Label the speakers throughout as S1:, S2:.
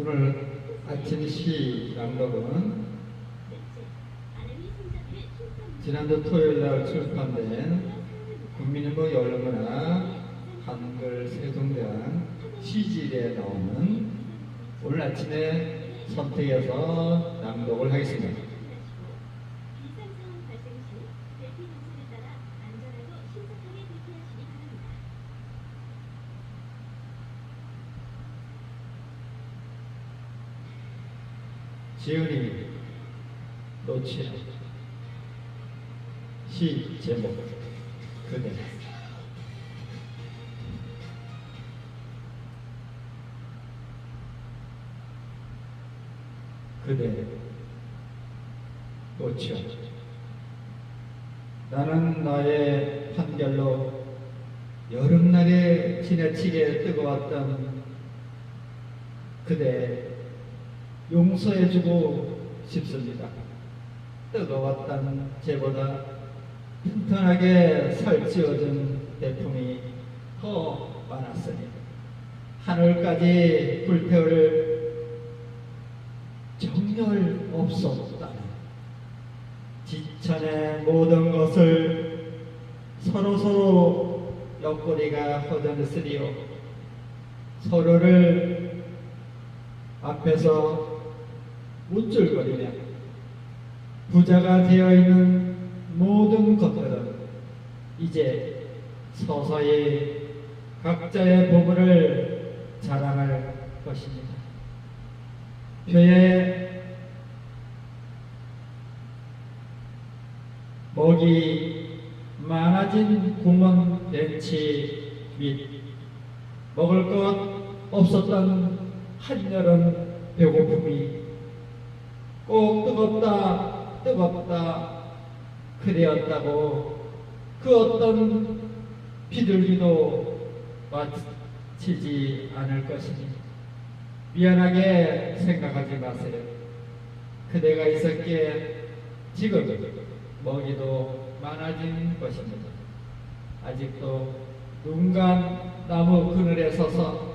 S1: 오늘 아침 시 낭독은 지난주 토요일 날 출판된 국민일보 열문화 한글 세종대왕 시집에 나오는 오늘 아침에 선택해서 낭독을 하겠습니다.
S2: 비상상황 발생 시 대피 방침에 따라 안전하고 신속하게 대피하시기 바랍니다.
S1: 지은이 노치 시 제목 그대. 그대 놓치어 나는 나의 판결로 여름날에 지나치게 뜨거웠던 그대 용서해주고 싶습니다. 뜨거웠던 죄보다 튼튼하게 살찌워진 대품이 더 많았으니 하늘까지 불태울 정열 없었다. 지천의 모든 것을 서로서로 옆구리가 허전했으리요. 서로를 앞에서 우쭐거리며 부자가 되어 있는 모든 것들은 이제 서서히 각자의 보물을 자랑할 것입니다. 표에 먹이 많아진 구멍 벤치 및 먹을 것 없었던 한여름 배고픔이 꼭 뜨겁다 뜨겁다 그리웠다고 그 어떤 비둘기도 마치지 않을 것이니 미안하게 생각하지 마세요. 그대가 있었기에 지금 먹이도 많아진 것입니다. 아직도 눈감 나무 그늘에 서서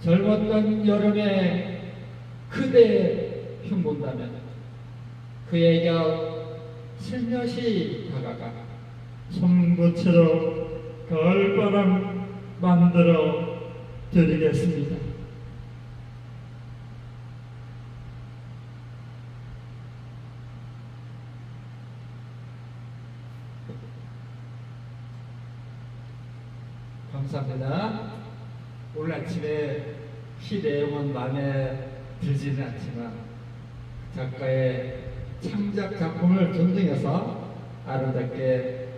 S1: 젊었던 여름에 그대 흉본다면 그의 곁 슬며시 다가가 손부채로 가을바람 만들어 드리겠습니다. 감사합니다. 오늘 아침에 시 내용은 마음에 들지는 않지만 작가의 창작 작품을 존중해서 아름답게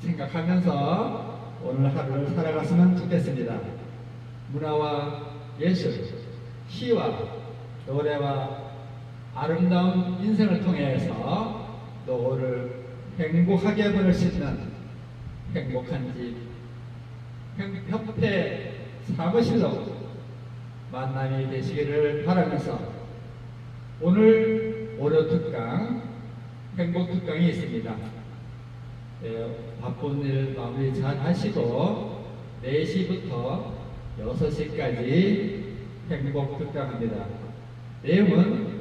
S1: 생각하면서 오늘 하루를 살아갔으면 좋겠습니다. 문화와 예술, 시와 노래와 아름다운 인생을 통해서 노후를 행복하게 보낼 수 있는 행복한 집, 행- 협회 사무실로 만남이 되시기를 바라면서 오늘 월요 특강 행복 특강이 있습니다. 예, 바쁜 일 마무리 잘 하시고 4시부터 6시까지 행복 특강합니다. 내용은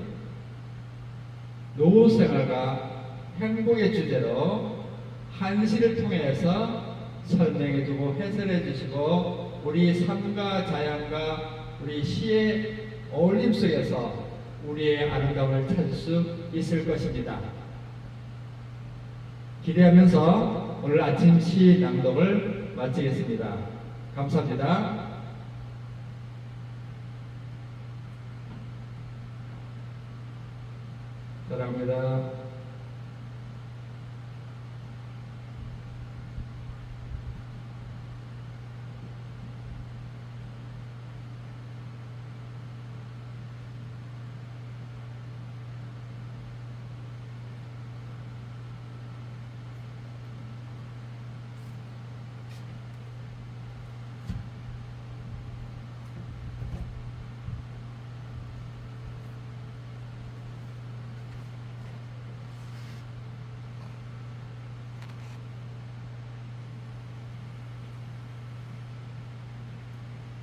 S1: 노후 생활과 행복의 주제로 한시를 통해서 설명해 주고 해설해 주시고 우리 삶과 자연과 우리 시의 어울림 속에서 우리의 아름다움을 찾을 수 있을 것입니다. 기대하면서 오늘 아침 시 낭독을 마치겠습니다. 감사합니다. 사랑합니다.